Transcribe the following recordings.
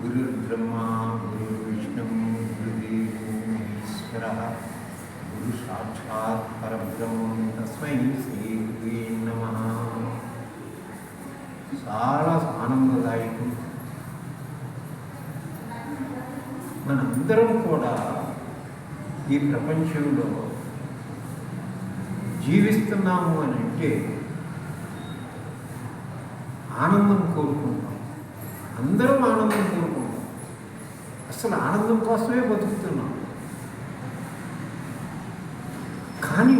గురుర్బ్రహ్మా గురుర్విష్ణు గురుదేవో ఈశ్వర గురు సాక్షాత్ పరబ్రహ్మం తస్మై శ్రీ గురువే నమ చాలా ఆనందదాయకం. మనందరం కూడా ఈ ప్రపంచంలో జీవిస్తున్నాము అని అంటే ఆనందం కోరుకుంటాం. అందరం ఆనందం కోరుకుంటాం అసలు ఆనందం కోసమే బతుకుతున్నాం. కానీ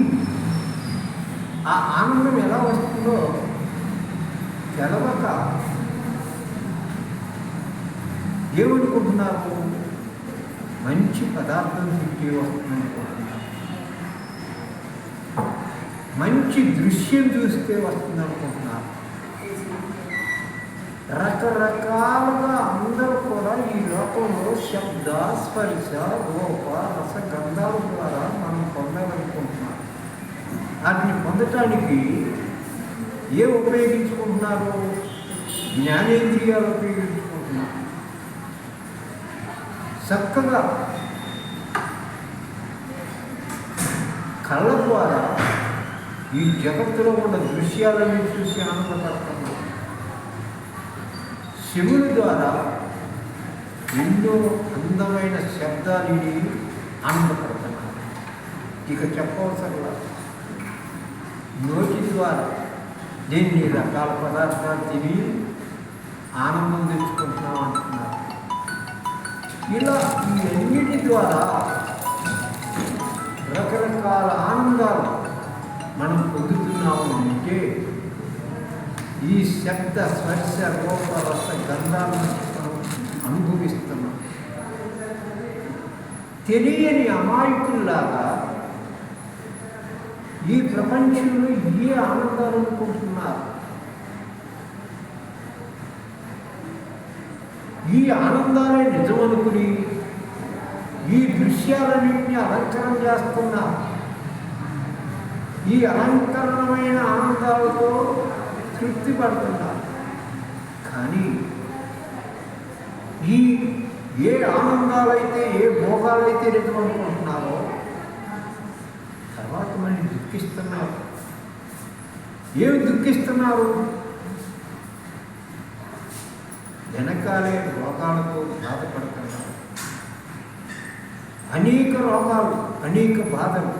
ఆ ఆనందం ఎలా వస్తుందో తెలవక ఏమనుకుంటున్నారు? మంచి పదార్థం తింటే వస్తుందనుకుంటున్నారు మంచి దృశ్యం చూస్తే వస్తుందనుకుంటున్నారు రకరకాలుగా అందరూ కూడా ఈ లోకంలో శబ్ద స్పర్శ రూప రస గంధాల ద్వారా మనం పొందాలనుకుంటున్నాం వాటిని పొందటానికి ఏ ఉపయోగించుకుంటున్నారు? జ్ఞానేంద్రియాలు ఉపయోగించుకుంటున్నారు. చక్కగా కళ్ళ ద్వారా ఈ జగత్తులో ఉన్న దృశ్యాలను చూసి ఆనందపడుతున్నాం శివుని ద్వారా ఎన్నో అందమైన శబ్దాలు విని ఆనందపడుతున్నాను ఇక చెప్పవసరం నోటి ద్వారా దీన్ని రకాల పదార్థాలు తిని ఆనందం తెచ్చుకుంటున్నాం అంటున్నారు. ఇలా ఈ అన్నిటి ద్వారా రకరకాల ఆనందాలు మనం పొందుతున్నాము అంటే ఈ శబ్ద స్పర్శ రూపరస గంధాలను అనుభవిస్తున్నాం. తెలియని అమాయకుల్లాగా ఈ ప్రపంచంలో ఏ ఆనందాలు అనుకుంటున్నారు? ఈ ఆనందాలే నిజమనుకుని ఈ దృశ్యాలన్నింటినీ అలంకరణ చేస్తున్నారు. ఈ అలంకరణమైన ఆనందాలతో తృప్తి పడుతున్నారు కానీ ఈ ఏ ఆనందాలైతే ఏ భోగాలైతే నిజమనుకుంటున్నారో తర్వాత మళ్ళీ దుఃఖిస్తున్నారు. ఏమి దుఃఖిస్తున్నారు? వెనకాలే రోగాలతో బాధపడుతున్నారు. అనేక రోగాలు అనేక బాధలు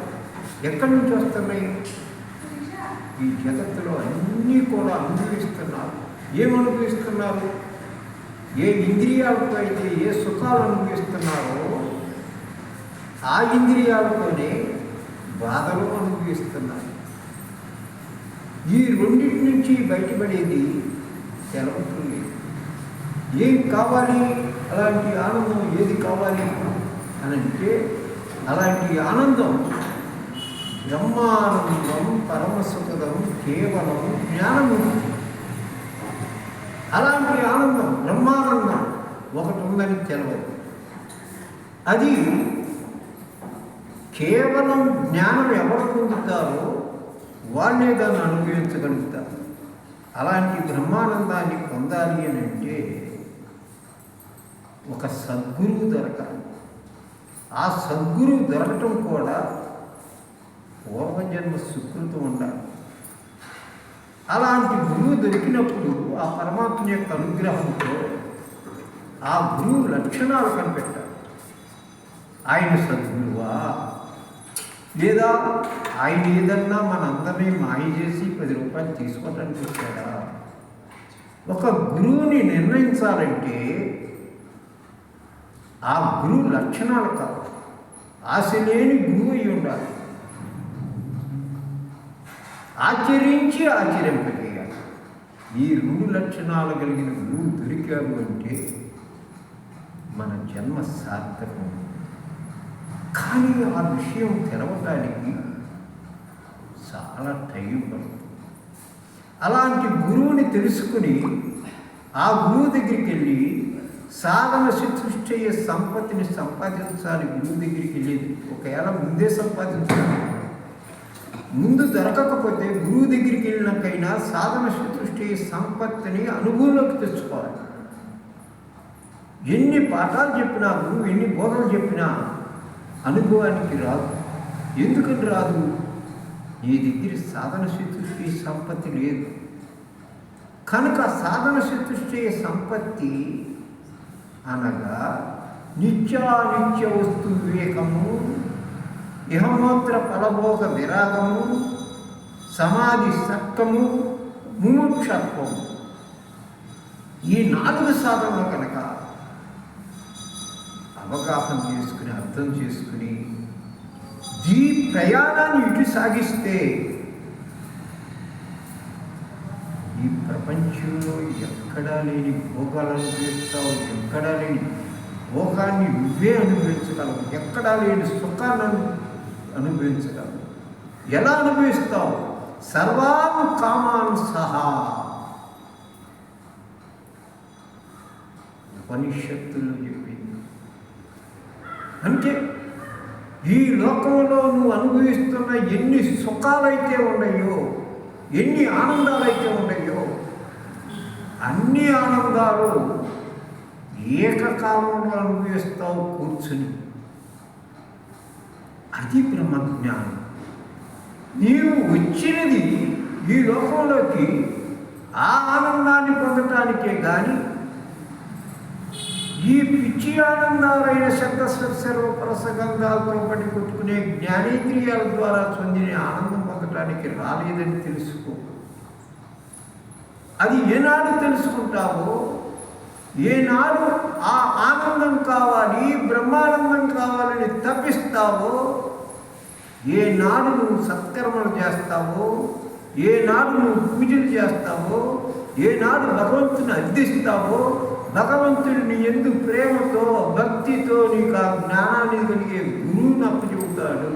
ఎక్కడి నుంచి వస్తున్నాయి? ఈ జగత్తులో అన్నీ కూడా అనుభవిస్తున్నారు. ఏమనుభవిస్తున్నారు ఏ ఇంద్రియాలతో అయితే ఏ సుఖాలు అనుభవిస్తున్నారో ఆ ఇంద్రియాలతోనే బాధలు అనుభవిస్తున్నారు. ఈ రెండింటి నుంచి బయటపడేది తెలవుతుంది ఏం కావాలి? అలాంటి ఆనందం ఏది కావాలి? అని అంటే అలాంటి ఆనందం బ్రహ్మానందం పరమసుఖదం కేవలం జ్ఞానము. అలాంటి ఆనందం బ్రహ్మానందం ఒకటి ఉందని తెలవదు. అది కేవలం జ్ఞానం ఎవరు పొందుతారో వాళ్ళే దాన్ని అనుభవించగలుగుతారు. అలాంటి బ్రహ్మానందాన్ని పొందాలి అని అంటే ఒక సద్గురువు దొరకాలి. ఆ సద్గురువు దొరకటం కూడా పూర్వజన్మ సుకృతం ఉండాలి. అలాంటి గురువు దొరికినప్పుడు ఆ పరమాత్మ యొక్క అనుగ్రహంతో ఆ గురువు లక్షణాలు కనిపెట్టాలి. ఆయన సద్గురువా? లేదా ఆయన ఏదన్నా మనందరినీ మాయ చేసి పది రూపాయలు తీసుకోవడానికి వచ్చాడా? ఒక గురువుని నిర్ణయించాలంటే ఆ గురువు లక్షణాలు కాదు ఆశ లేని గురువు అయి ఉండాలి. ఆచరించి ఆచరింపజేయాలి. ఈ రెండు లక్షణాలు కలిగిన గురువు దొరికాడు అంటే మన జన్మ సార్థకం. కానీ ఆ విషయం తెలవడానికి చాలా టైం పడుతుంది. అలాంటి గురువుని తెలుసుకుని ఆ గురువు దగ్గరికి వెళ్ళి సాధన సృష్టి అయ్యే సంపత్తిని సంపాదించాలి. గురువు దగ్గరికి వెళ్ళేది ఒకవేళ ముందే సంపాదించాలి. ముందు దొరకకపోతే గురువు దగ్గరికి వెళ్ళినకైనా సాధన సృష్టి సంపత్తిని అనుభవంలోకి తెచ్చుకోవాలి. ఎన్ని పాఠాలు చెప్పినా గురువు ఎన్ని బోధలు చెప్పినా అనుభవానికి రాదు. ఎందుకని రాదు? నీ దగ్గర సాధన చతుష్టి సంపత్తి లేదు. కనుక సాధన చతుష్టి సంపత్తి అనగా నిత్యానిత్య వస్తు వివేకము ఇహమోత్ర ఫలభోగ విరాగము సమాధి సత్వము ముముక్షత్వము ఈ నాలుగు సాధనలు కనుక అవగాహన చేసుకుని అర్థం చేసుకుని ఈ ప్రయాణాన్ని ఇటు సాగిస్తే ఈ ప్రపంచంలో ఎక్కడా లేని భోగాలు అనుభవిస్తావు ఎక్కడా లేని భోగాన్ని నువ్వే అనుభవించగలవు ఎక్కడా లేని సుఖాలను అనుభవించటం ఎలా అనుభవిస్తావు సర్వాన్ కామాను సహా. ఉపనిషత్తులు చెప్పింది. అంటే ఈ లోకంలో నువ్వు అనుభవిస్తున్న ఎన్ని సుఖాలైతే ఉన్నాయో ఎన్ని ఆనందాలైతే ఉన్నాయో అన్ని ఆనందాలు ఏకకాలంలో అనుభవిస్తావు కూర్చుని. అది బ్రహ్మజ్ఞానం. నీవు వచ్చినది ఈ లోకంలోకి ఆ ఆనందాన్ని పొందటానికే కానీ ఈ పిచ్చి ఆనందాలైన శబ్దస్పర్శలు పరసగంధాలతో పడి కొట్టుకునే జ్ఞానేంద్రియాల ద్వారా చెందిన ఆనందం పొందటానికి రాలేదని తెలుసుకో. అది ఏనాడు తెలుసుకుంటావో? ఏనాడు ఆ ఆనందం కావాలి బ్రహ్మానందం కావాలని తప్పిస్తావో? ఏనాడు నువ్వు సత్కర్మలు చేస్తావో ఏనాడు నువ్వు పూజలు చేస్తావో ఏనాడు భగవంతుని అర్థిస్తావో భగవంతుడు నీ ఎందుకు ప్రేమతో భక్తితో నీకు ఆ జ్ఞానాన్ని కలిగే గురువుని అప్పచెబుతాడు